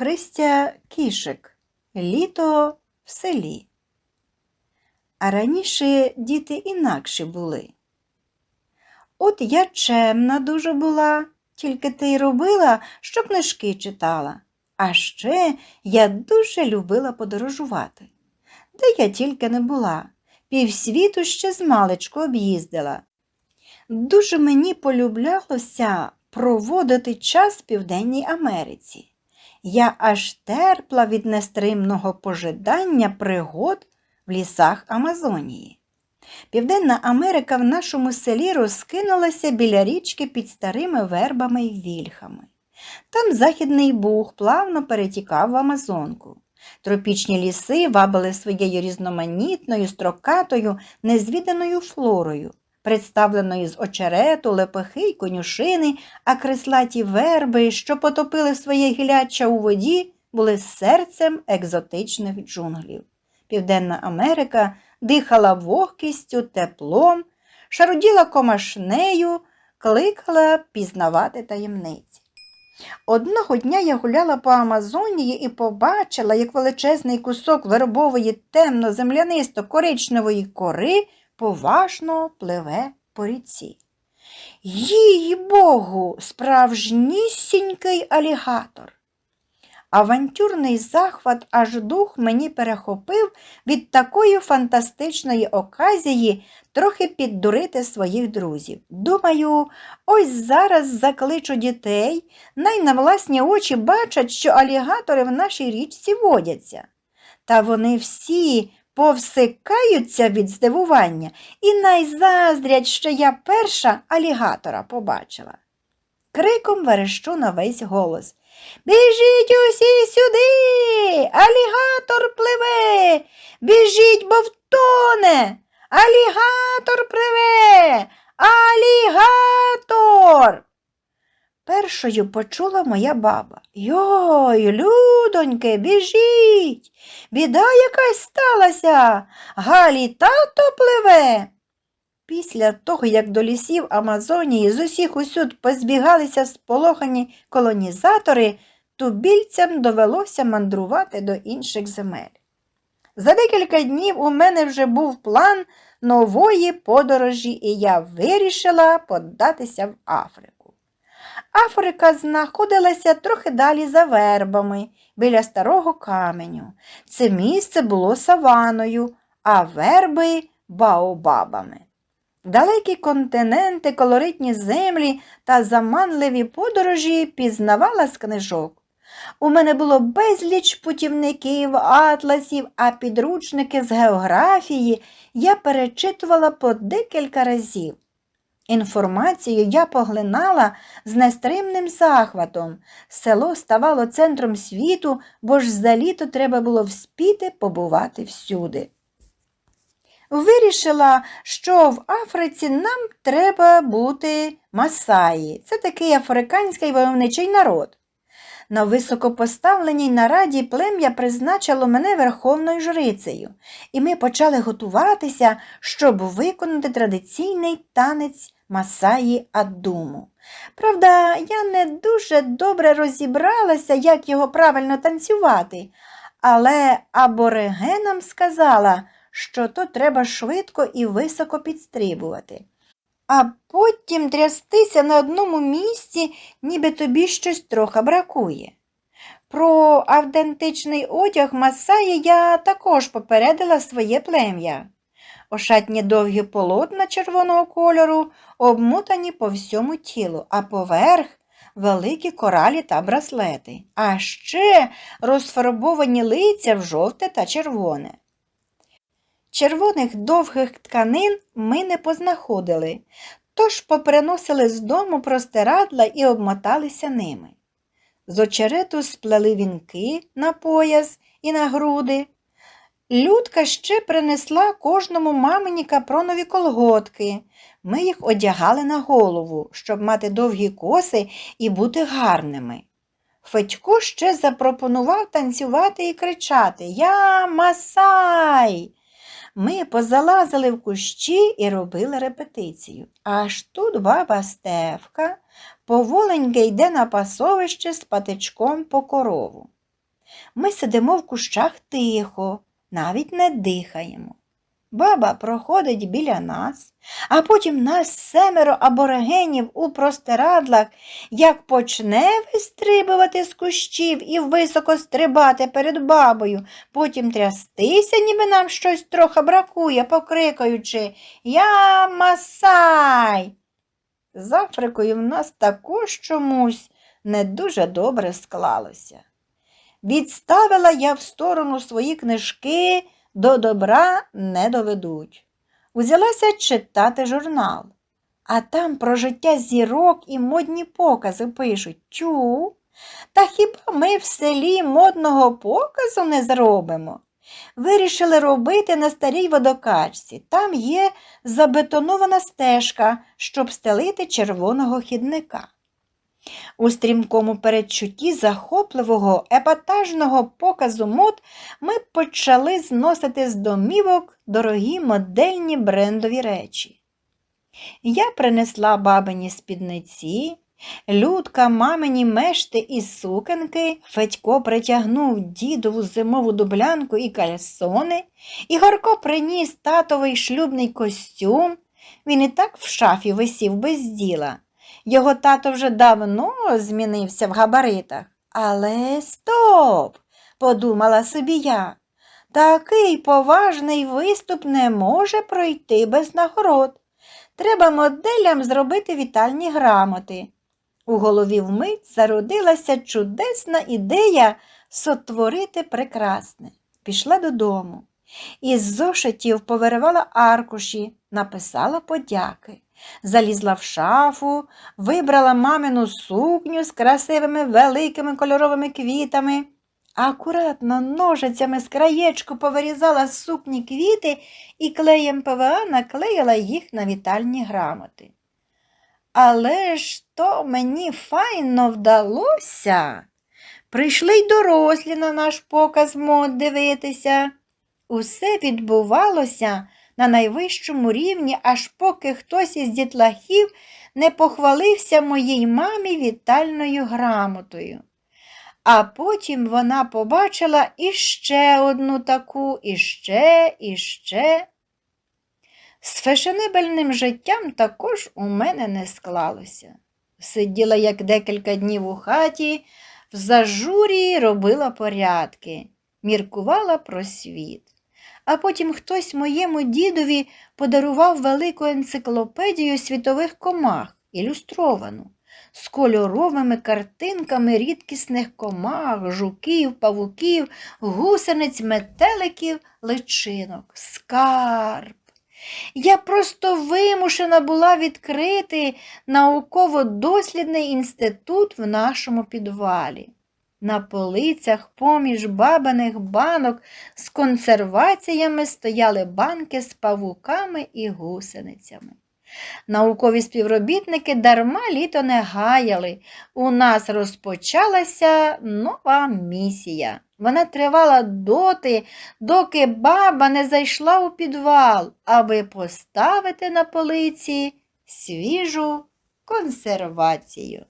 Христя Кішик. Літо в селі. А раніше діти інакші були. От я чемна дуже була, тільки те й робила, що книжки читала. А ще я дуже любила подорожувати. Де я тільки не була, півсвіту ще змалечку об'їздила. Дуже мені полюблялося проводити час в Південній Америці. Я аж терпла від нестримного пожидання пригод в лісах Амазонії. Південна Америка в нашому селі розкинулася біля річки під старими вербами й вільхами. Там Західний Буг плавно перетікав в Амазонку. Тропічні ліси вабили своєю різноманітною, строкатою, незвіданою флорою, представленою з очерету, лепехи й конюшини, а креслаті верби, що потопили своє гіляча у воді, були серцем екзотичних джунглів. Південна Америка дихала вогкістю, теплом, шаруділа комашнею, кликала пізнавати таємниці. Одного дня я гуляла по Амазонії і побачила, як величезний кусок вербової темно-землянисто коричневої кори поважно пливе по ріці. Їй богу, справжнісінький алігатор. Авантюрний захват аж дух мені перехопив від такої фантастичної оказії трохи піддурити своїх друзів. Думаю, ось зараз закличу дітей, най на власні очі бачать, що алігатори в нашій річці водяться. Та вони всі повсикаються від здивування і найзаздрять, що я перша алігатора побачила. Криком верещу на весь голос. Біжіть усі сюди, алігатор пливе, біжіть, бо втоне. Алігатор пливе, алігатор. Першою почула моя баба. Йой, людоньки, біжіть. Біда якась сталася. Галі тато пливе. Після того, як до лісів Амазонії з усіх усюд позбігалися сполохані колонізатори, тубільцям довелося мандрувати до інших земель. За декілька днів у мене вже був план нової подорожі, і я вирішила податися в Африку. Африка знаходилася трохи далі за вербами, біля старого каменю. Це місце було саваною, а верби баобабами. Далекі континенти, колоритні землі та заманливі подорожі пізнавала з книжок. У мене було безліч путівників, атласів, а підручники з географії я перечитувала по декілька разів. Інформацію я поглинала з нестримним захватом. Село ставало центром світу, бо ж за літо треба було вспіти побувати всюди. Вирішила, що в Африці нам треба бути масаї. Це такий африканський войовничий народ. На високопоставленій нараді плем'я призначило мене верховною жрицею, і ми почали готуватися, щоб виконати традиційний танець масаї Адуму. Правда, я не дуже добре розібралася, як його правильно танцювати, але аборигенам сказала, що то треба швидко і високо підстрибувати. А потім трястися на одному місці, ніби тобі щось трохи бракує. Про автентичний одяг Масаї я також попередила своє плем'я. Ошатні довгі полотна червоного кольору обмутані по всьому тілу, а поверх великі коралі та браслети, а ще розфарбовані лиця в жовте та червоне. Червоних довгих тканин ми не познаходили, тож поприносили з дому простирадла і обмоталися ними. З очерету сплели вінки на пояс і на груди. Людка ще принесла кожному мамині капронові колготки. Ми їх одягали на голову, щоб мати довгі коси і бути гарними. Федько ще запропонував танцювати і кричати Я Масай. Ми позалазили в кущі і робили репетицію. Аж тут баба Стевка поволеньки йде на пасовище з патичком по корову. Ми сидимо в кущах тихо, навіть не дихаємо. Баба проходить біля нас, а потім нас семеро аборигенів у простирадлах, як почне вистрибувати з кущів і високо стрибати перед бабою, потім трястися, ніби нам щось трохи бракує, покрикаючи Я Масай. З Африкою в нас також чомусь не дуже добре склалося. Відставила я в сторону свої книжки до добра не доведуть. Узялася читати журнал, а там про життя зірок і модні покази пишуть Тю, та хіба ми в селі модного показу не зробимо? Вирішили робити на старій водокачці. Там є забетонована стежка, щоб стелити червоного хідника. У стрімкому передчутті захопливого епатажного показу мод ми почали зносити з домівок дорогі модельні брендові речі. Я принесла бабині спідниці, Людка мамині мешти і сукенки, Федько притягнув дідову зимову дублянку і кальсони, Ігорко приніс татовий шлюбний костюм. Він і так в шафі висів без діла. Його тато вже давно змінився в габаритах. Але стоп, подумала собі я. Такий поважний виступ не може пройти без нагород. Треба моделям зробити вітальні грамоти. У голові вмить зародилася чудесна ідея сотворити прекрасне. Пішла додому. Із зошитів повиривала аркуші, написала подяки. Залізла в шафу, вибрала мамину сукню з красивими великими кольоровими квітами, акуратно ножицями з краєчку повирізала з сукні квіти і клеєм ПВА наклеїла їх на вітальні грамоти. Але ж то мені файно вдалося. Прийшли й дорослі на наш показ мод дивитися. Усе відбувалося на найвищому рівні, аж поки хтось із дітлахів не похвалився моїй мамі вітальною грамотою. А потім вона побачила іще одну таку, іще, іще. З фешенебельним життям також у мене не склалося. Сиділа як декілька днів у хаті, в зажурі робила порядки, міркувала про світ. А потім хтось моєму дідові подарував велику енциклопедію світових комах, ілюстровану, з кольоровими картинками рідкісних комах, жуків, павуків, гусениць, метеликів, личинок, скарб. Я просто вимушена була відкрити науково-дослідний інститут в нашому підвалі. На полицях поміж бабаних банок з консерваціями стояли банки з павуками і гусеницями. Наукові співробітники дарма літо не гаяли. У нас розпочалася нова місія. Вона тривала доти, доки баба не зайшла у підвал, аби поставити на полиці свіжу консервацію.